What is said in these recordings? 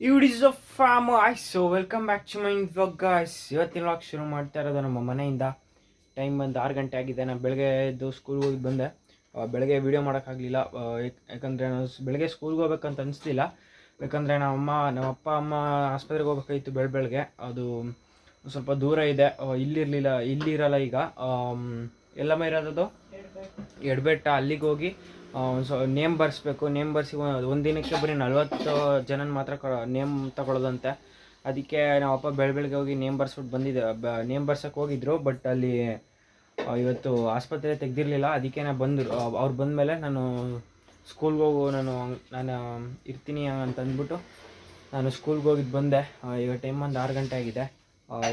It is a farm guys so welcome back to my vlog guys ಇವತ್ತಿನ vlog ಶುರು ಮಾಡ್ತಾ ಇರೋದು ನಮ್ಮ ಮನೆಯಿಂದ. ಟೈಮ್ ಬಂದು ಆರು ಗಂಟೆ ಆಗಿದೆ. ನಾನು ಬೆಳಗ್ಗೆ ಎದ್ದು ಸ್ಕೂಲ್ಗೆ ಹೋಗಿ ಬಂದೆ. ಬೆಳಗ್ಗೆ ವೀಡಿಯೋ ಮಾಡೋಕ್ಕಾಗಲಿಲ್ಲ ಯಾಕಂದರೆ ನಾನು ಸ್- ಬೆಳಗ್ಗೆ ಸ್ಕೂಲ್ಗೆ ಹೋಗ್ಬೇಕಂತ ಅನಿಸ್ತಿಲ್ಲ ಯಾಕಂದರೆ ನಮ್ಮ ಅಮ್ಮ ನಮ್ಮ ಅಪ್ಪ ಅಮ್ಮ ಆಸ್ಪತ್ರೆಗೆ ಹೋಗ್ಬೇಕಾಗಿತ್ತು ಬೆಳ ಬೆಳಗ್ಗೆ. ಅದು ಸ್ವಲ್ಪ ದೂರ ಇದೆ. ಇಲ್ಲಿರಲಿಲ್ಲ ಇಲ್ಲಿರಲ್ಲ ಈಗ. ಎಲ್ಲಮ್ಮ ಇರೋದು ಎಡ್ಬೆಟ್ಟ ಅಲ್ಲಿಗೆ ಹೋಗಿ ಸ್ವ ನೇಮ್ ಬರ್ಸ್ಬೇಕು. ನೇಮ್ ಬರ್ಸಿ ಒಂದು ದಿನಕ್ಕೆ ಬರೀ ನಲ್ವತ್ತು ಜನನ ಮಾತ್ರ ನೇಮ್ ತಗೊಳ್ಳೋದಂತೆ ಅದಕ್ಕೆ ನಾವು ಅಪ್ಪ ಬೆಳ ಬೆಳಗ್ಗೆ ಹೋಗಿ ನೇಮ್ ಬರ್ಸ್ಬಿಟ್ಟು ಬಂದಿದ್ದೆ ನೇಮ್ ಬರ್ಸಕ್ಕೆ ಹೋಗಿದ್ರು ಬಟ್ ಅಲ್ಲಿ ಇವತ್ತು ಆಸ್ಪತ್ರೆ ತೆಗ್ದಿರಲಿಲ್ಲ. ಅದಕ್ಕೆ ನಾನು ಬಂದರು. ಅವ್ರು ಬಂದಮೇಲೆ ನಾನು ಸ್ಕೂಲ್ಗೆ ಹೋಗು, ನಾನು ನಾನು ಇರ್ತೀನಿ ಅಂತ ಅಂದ್ಬಿಟ್ಟು ನಾನು ಸ್ಕೂಲ್ಗೆ ಹೋಗಿದ್ದು ಬಂದೆ. ಈಗ ಟೈಮ್ ಒಂದು ಆರು ಗಂಟೆ ಆಗಿದೆ.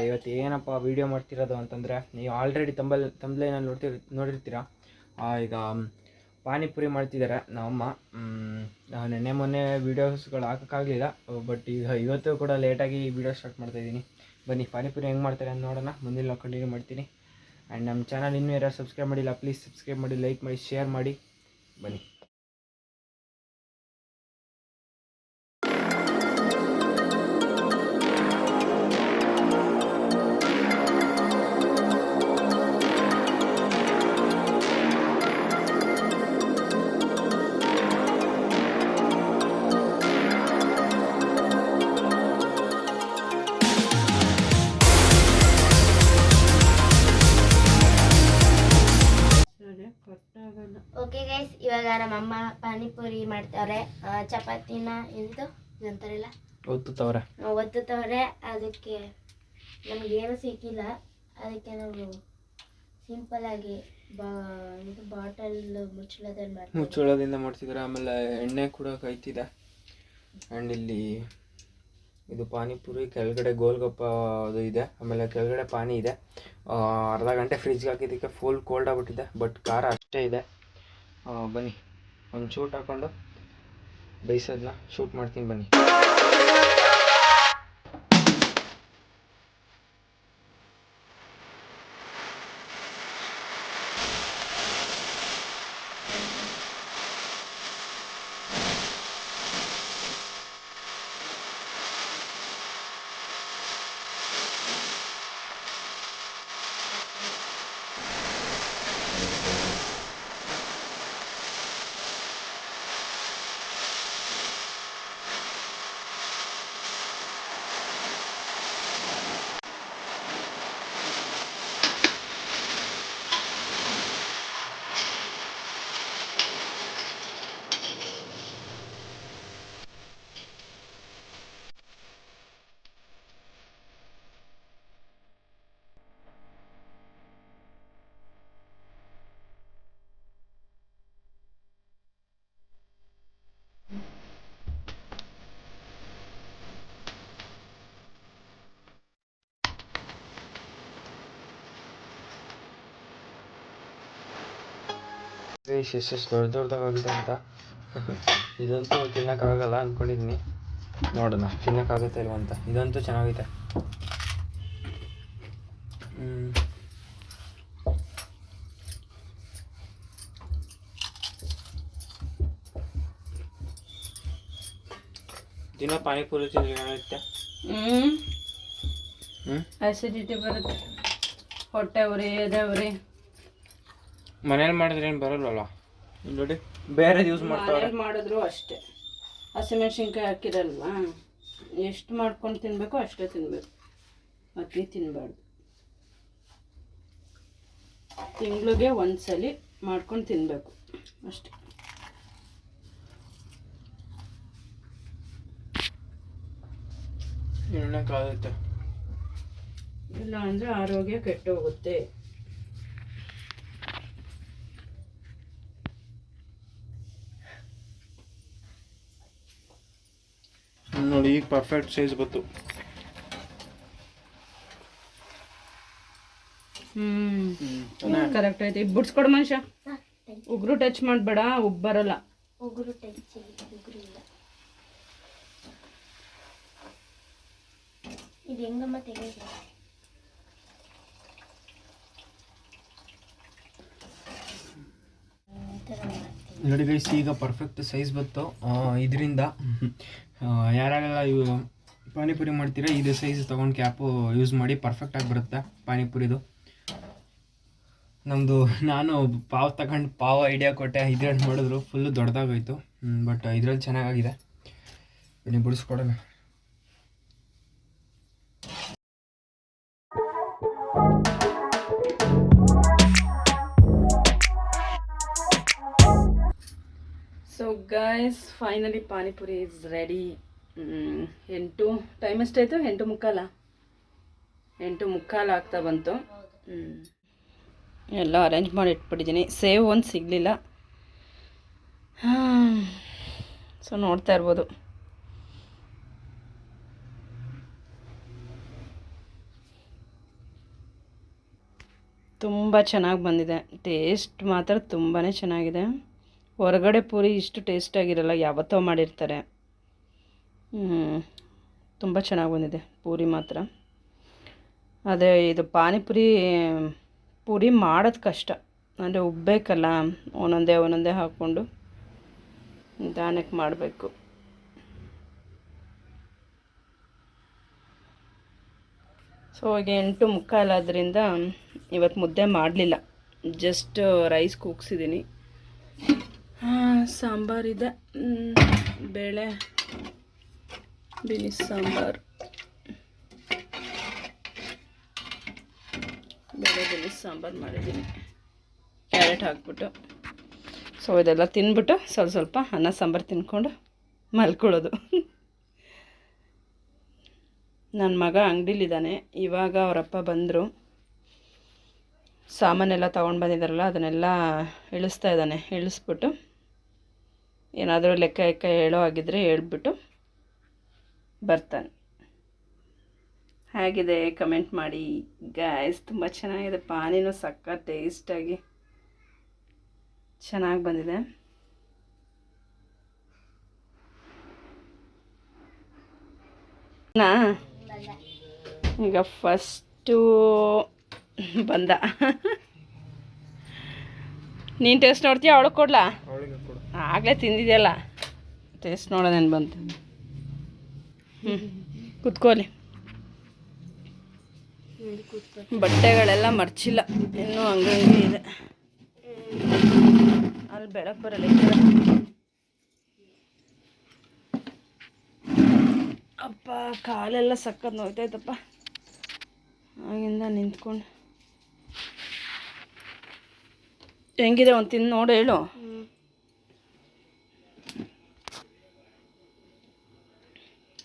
ಇವತ್ತು ಏನಪ್ಪ ವೀಡಿಯೋ ಮಾಡ್ತಿರೋದು ಅಂತಂದರೆ, ನೀವು ಆಲ್ರೆಡಿ ತಂಬಲ್ ತಂಬಲೇನಲ್ಲಿ ನೋಡ್ತಿರ್, ನೋಡಿರ್ತೀರ? ಈಗ ಪಾನಿಪುರಿ ಮಾಡ್ತಿದ್ದಾರೆ ನಮ್ಮಮ್ಮ ನೆನ್ನೆ ಮೊನ್ನೆ ವೀಡಿಯೋಸ್ಗಳು ಹಾಕೋಕ್ಕಾಗಲಿಲ್ಲ ಬಟ್ ಈಗ ಇವತ್ತು ಕೂಡ ಲೇಟಾಗಿ ವೀಡಿಯೋ ಸ್ಟಾರ್ಟ್ ಮಾಡ್ತಾಯಿದ್ದೀನಿ ಬನ್ನಿ, ಪಾನಿಪುರಿ ಹೆಂಗೆ ಮಾಡ್ತಾರೆ ಅಂತ ನೋಡೋಣ. ಮುಂದಿನ ನಾವು ಕಂಟಿನ್ಯೂ ಮಾಡ್ತೀನಿ. ಆ್ಯಂಡ್ ನಮ್ಮ ಚಾನಲ್ ಇನ್ನೂ ಯಾರು ಸಬ್ಸ್ಕ್ರೈಬ್ ಮಾಡಿಲ್ಲ ಪ್ಲೀಸ್ ಸಬ್ಸ್ಕ್ರೈಬ್ ಮಾಡಿ ಲೈಕ್ ಮಾಡಿ ಶೇರ್ ಮಾಡಿ. ಬನ್ನಿ. ಓಕೆ ಗೈಸ್ ಇವಾಗ ನಮ್ಮಮ್ಮ ಪಾನಿಪುರಿ ಮಾಡ್ತಾವ್ರೆ. ಆ, ಚಪಾತಿನ ಎಂದು ಅಂತಾರಲ್ಲ ಒತ್ತುತ್ತವ್ರೆ. ಒತ್ತುತ್ತವ್ರೆ. ಅದಕ್ಕೆ ನಮಗೇನು ಸಿಕ್ಕಿಲ್ಲ. ಅದಕ್ಕೆ ನಾವು ಸಿಂಪಲ್ ಆಗಿ ಬಾ ಇದು ಬಾಟಲ್ ಮುಚ್ಚಳದಲ್ಲಿ ಮಾಡ್ತೀವಿ. ಮುಚ್ಚಳದಿಂದ ಮಾಡ್ತಿದ್ದಾರೆ ಆಮೇಲೆ ಎಣ್ಣೆ ಕೂಡ ಕಾಯ್ತಿದೆ. ಆ್ಯಂಡ್ ಇಲ್ಲಿ ಇದು ಪಾನಿಪುರಿ ಕೆಳಗಡೆ ಗೋಲ್ಗಪ್ಪ ಅದು ಇದೆ. ಆಮೇಲೆ ಕೆಳಗಡೆ ಪಾನಿ ಇದೆ. ಆ, ಅರ್ಧ ಗಂಟೆ ಫ್ರಿಜ್ಗೆ ಹಾಕಿದ್ದಕ್ಕೆ ಫುಲ್ ಕೋಲ್ಡ್ ಆಗಿಬಿಟ್ಟಿದೆ. ಬಟ್ ಖಾರ ಅಷ್ಟೇ ಇದೆ. ಬನ್ನಿ. ಒಂದು ಶೂಟ್ ಹಾಕೊಂಡು ಬೇಯಿಸೋದನ್ನ ಶೂಟ್ ಮಾಡ್ತೀನಿ ಬನ್ನಿ. ಫಿಶ್ ಎಷ್ಟೆಷ್ಟು ದೊಡ್ಡ ದೊಡ್ಡದಾಗಿದೆ ಅಂತ. ಇದಂತೂ ತಿನ್ನೋಕ್ಕಾಗಲ್ಲ ಅಂದ್ಕೊಂಡಿದ್ದೀನಿ ನೋಡೋಣ ತಿನ್ನೋಕ್ಕಾಗುತ್ತೆ ಇಲ್ವ ಅಂತ. ಇದಂತೂ ಚೆನ್ನಾಗೈತೆ. ದಿನ ಪಾನಿಪುರಿ ತಿಂದ್ರೆ ಹ್ಞೂ ಅಸಿಡಿಟಿ ಬರುತ್ತೆ. ಹೊಟ್ಟೆ ಉರಿ ಎದೆ ಮನೇಲಿ ಮಾಡಿದ್ರೆ ಏನು ಬರಲ್ವಲ್ಲ? ಇಲ್ಲಿ ನೋಡಿ ಬೇರೆ ಯೂಸ್ ಮಾಡ್ತಾರೆ ಮನೇಲಿ ಮಾಡಿದ್ರು ಅಷ್ಟೇ. ಹಸಿಮೆಣ್ಸಿನ್ಕಾಯಿ ಹಾಕಿರಲ್ವಾ? ಎಷ್ಟು ಮಾಡ್ಕೊಂಡು ತಿನ್ಬೇಕು ಅಷ್ಟೇ ತಿನ್ಬೇಕು. ಅತಿ ತಿನ್ನಬಾರ್ದು ತಿಂಗಳಿಗೆ ಒಂದ್ಸಲಿ ಮಾಡ್ಕೊಂಡು ತಿನ್ನಬೇಕು ಅಷ್ಟೇ. ಕಾದೈತೆ. ಇಲ್ಲ ಅಂದರೆ ಆರೋಗ್ಯ ಕೆಟ್ಟು ನೋಡಿ ಈಗ ಪರ್ಫೆಕ್ಟ್ ಸೈಜ್ ಬಂತು. ಹ್ಮ್. ಕರೆಕ್ಟ್ ಐತಿ. ಬಿಡ್ಸ್ಕೊಡು ಮನುಷ್ಯ. ಉಗ್ರು ಟಚ್ ಮಾಡಬೇಡ ಉಬ್ಬ್ ಬರಲ್ಲ. ಉಗುರು ಟಚ್ ಉಗುರು ಇಲ್ಲ ಇದು ಹೆಂಗಮ್ಮ ನೋಡಿ ಗೈಸ್ ಈಗ ಪರ್ಫೆಕ್ಟ್ ಸೈಜ್ ಬಂತು. ಇದರಿಂದ ಯಾರ್ಯಾರೆಲ್ಲ ಇವು ಪಾನಿಪುರಿ ಮಾಡ್ತೀರಾ, ಇದು ಸೈಜ್ ತೊಗೊಂಡು ಕ್ಯಾಪು ಯೂಸ್ ಮಾಡಿ ಪರ್ಫೆಕ್ಟಾಗಿ ಬರುತ್ತೆ ಪಾನಿಪುರಿದು. ನಮ್ಮದು ನಾನು ಪಾವ್ ತಗೊಂಡು ಪಾವ್ ಐಡಿಯಾ ಕೊಟ್ಟೆ, ಇದ್ರಲ್ಲಿ ಮಾಡಿದ್ರು ಫುಲ್ಲು ದೊಡ್ಡದಾಗೋಯ್ತು ಬಟ್ ಇದ್ರಲ್ಲಿ ಚೆನ್ನಾಗಾಗಿದೆ. ನೀವು ಬಿಡಿಸ್ಕೊಡೋಣ. Guys finally panipuri is ready ಎಂಟು ಟೈಮ್ ಎಷ್ಟಾಯಿತು? ಎಂಟು ಮುಕ್ಕಾಲ? ಎಂಟು ಮುಕ್ಕಾಲು ಆಗ್ತಾ ಬಂತು. ಎಲ್ಲ ಅರೇಂಜ್ ಮಾಡಿ ಇಟ್ಬಿಟ್ಟಿದ್ದೀನಿ. ಸೇವ್ ಒಂದು ಸಿಗಲಿಲ್ಲ. ಸೊ ನೋಡ್ತಾ ಇರ್ಬೋದು. ತುಂಬ ಚೆನ್ನಾಗಿ ಬಂದಿದೆ. ಟೇಸ್ಟ್ ಮಾತ್ರ ತುಂಬಾ ಚೆನ್ನಾಗಿದೆ. ಹೊರಗಡೆ ಪೂರಿ ಇಷ್ಟು ಟೇಸ್ಟಾಗಿರಲ್ಲ ಯಾವತ್ತೋ ಮಾಡಿರ್ತಾರೆ. ತುಂಬ ಚೆನ್ನಾಗಿ ಬಂದಿದೆ ಪೂರಿ ಮಾತ್ರ. ಅದೇ ಇದು ಪಾನಿಪುರಿ, ಪೂರಿ ಮಾಡೋದು ಕಷ್ಟ. ಅಂದರೆ ಉಬ್ಬೇಕಲ್ಲ, ಒಂದೊಂದೇ ಒಂದೊಂದೇ ಹಾಕ್ಕೊಂಡು ನಿಧಾನಕ್ಕೆ ಮಾಡಬೇಕು. ಸೊ ಈಗ ಎಂಟು ಮುಕ್ಕಾಲಾದ್ರಿಂದ ಇವತ್ತು ಮುದ್ದೆ ಮಾಡಲಿಲ್ಲ. ಜಸ್ಟ್ ರೈಸ್ ಕೂಗ್ಸಿದ್ದೀನಿ ಸಾಂಬಾರಿದೆ ಬೇಳೆ, ಬಿಳಿ ಸಾಂಬಾರು. ಬೇಳೆ, ಬಿಳಿ ಸಾಂಬಾರು ಮಾಡಿದ್ದೀನಿ. ಕ್ಯಾರೆಟ್ ಹಾಕ್ಬಿಟ್ಟು. ಸೊ ಇದೆಲ್ಲ ತಿಂದ್ಬಿಟ್ಟು ಸ್ವಲ್ಪ ಸ್ವಲ್ಪ ಅನ್ನ, ಸಾಂಬಾರು ತಿನ್ಕೊಂಡು ಮಲ್ಕೊಳ್ಳೋದು. ನನ್ನ ಮಗ ಅಂಗಡಿಲಿದ್ದಾನೆ. ಇವಾಗ ಅವರಪ್ಪ ಬಂದರು. ಸಾಮಾನೆಲ್ಲ ತೊಗೊಂಡು ಬಂದಿದ್ದಾರಲ್ಲ, ಅದನ್ನೆಲ್ಲ ಇಳಿಸ್ತಾ ಇದ್ದಾನೆ. ಇಳಿಸ್ಬಿಟ್ಟು ಏನಾದರೂ ಲೆಕ್ಕ ಲೆಕ್ಕ ಹೇಳೋ ಆಗಿದ್ದರೆ ಹೇಳ್ಬಿಟ್ಟು ಬರ್ತಾನೆ. ಹೇಗಿದೆ ಕಮೆಂಟ್ ಮಾಡಿ. ಗಾಯ್ಸ್ ತುಂಬ ಚೆನ್ನಾಗಿದೆ ಪಾನಿನೂ ಸಕ್ಕ ಟೇಸ್ಟಾಗಿ ಚೆನ್ನಾಗಿ ಬಂದಿದೆ. ಈಗ ಫಸ್ಟು ಬಂದ. ನೀನು ಟೇಸ್ಟ್ ನೋಡ್ತೀಯ? ಅವಳು ಕೊಡ್ಲಾ? ಆಗಲೇ ತಿಂದಿದೆಯಲ್ಲ? ಟೇಸ್ಟ್ ನೋಡೋದೇನು ಬಂತು? ಹ್ಞೂ ಕುತ್ಕೋಲಿ ಬಟ್ಟೆಗಳೆಲ್ಲ ಮರ್ಚಿಲ್ಲ. ಇನ್ನೂ ಹಂಗಂಗೆ ಇದೆ. ಅಲ್ಲಿ ಬೆಳಕು ಬರಲ್ಲ ಅಪ್ಪ, ಕಾಲೆಲ್ಲ ಸಕ್ಕತ್ ನೋಯ್ತಾಯ್ತಪ್ಪ. ಆಗಿಂದ ನಿಂತ್ಕೊಂಡು. ಹೆಂಗಿದೆ ಒಂದು ತಿಂದು ನೋಡು ಹೇಳು.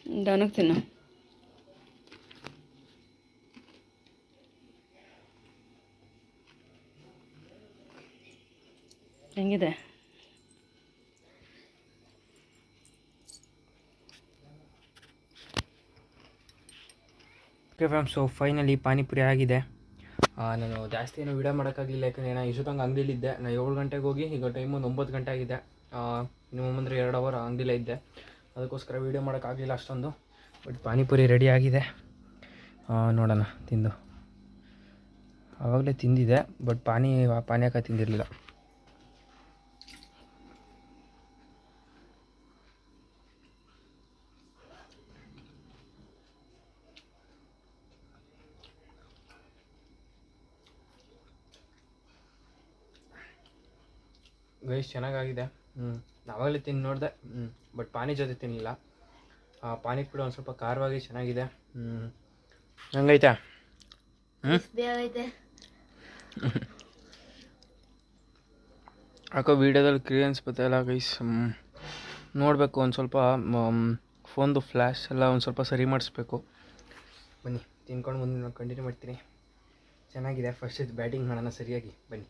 ನಿಧಾನಕ್ಕೆ ತಿನ್ನು ಹೆಂಗಿದೆ okay fam so finally panipuri ಆಗಿದೆ. ನಾನು ಜಾಸ್ತಿ ಏನು ವಿಡಿಯೋ ಮಾಡೋಕ್ಕಾಗಲಿಲ್ಲ, ಯಾಕಂದರೆ ನಾನು ಇಷ್ಟೊತ್ತಂಗೆ ಅಂಗಡಿಲಿದ್ದೆ ನಾನು ಏಳು ಗಂಟೆಗೆ ಹೋಗಿ ಈಗ ಟೈಮ್ ಒಂದು ಒಂಬತ್ತು ಗಂಟೆ ಆಗಿದೆ. ಇನ್ನು ಅಂದರೆ ಎರಡು ಅವರ್ ಅಂಗಡಿಲೇ ಇದ್ದೆ. ಅದಕ್ಕೋಸ್ಕರ ವೀಡಿಯೋ ಮಾಡೋಕ್ಕಾಗಲಿಲ್ಲ ಅಷ್ಟೊಂದು. ಬಟ್ ಪಾನಿಪುರಿ ರೆಡಿ ಆಗಿದೆ. ನೋಡೋಣ, ತಿಂದು. ಆವಾಗಲೇ ತಿಂದಿದೆ ಬಟ್ ಪಾನಿ ಪಾನಿಯಾಕ ತಿಂದಿರಲಿಲ್ಲ. ಗೈಸ್, ಚೆನ್ನಾಗಾಗಿದೆ. ಹ್ಞೂ ನಾವಾಗಲೇ ತಿಂದು ನೋಡಿದೆ. ಹ್ಞೂ ಬಟ್ ಪಾನಿ ಜೊತೆ ತಿನ್ನಲಿಲ್ಲ ಪಾನಿ ಕೂಡ ಒಂದು ಸ್ವಲ್ಪ ಖಾರವಾಗಿ ಚೆನ್ನಾಗಿದೆ. ಹ್ಞೂ ಹಂಗೈತೆ? ಯಾಕೋ ವೀಡಿಯೋದಲ್ಲಿ ಕ್ಲಿಯರೆನ್ಸ್ ಬರ್ತಾಯಿಲ್ಲ ಗೈಸ್ ನೋಡಬೇಕು ಒಂದು ಸ್ವಲ್ಪ ಫೋನ್ದು ಫ್ಲ್ಯಾಶ್ ಎಲ್ಲ ಒಂದು ಸ್ವಲ್ಪ ಸರಿ ಮಾಡಿಸ್ಬೇಕು. ಬನ್ನಿ ತಿನ್ಕೊಂಡು ಮುಂದೆ ಕಂಟಿನ್ಯೂ ಮಾಡ್ತೀನಿ. ಚೆನ್ನಾಗಿದೆ ಫಸ್ಟ್ ಇದು ಬ್ಯಾಟಿಂಗ್ ಮಾಡೋಣ ಸರಿಯಾಗಿ. ಬನ್ನಿ.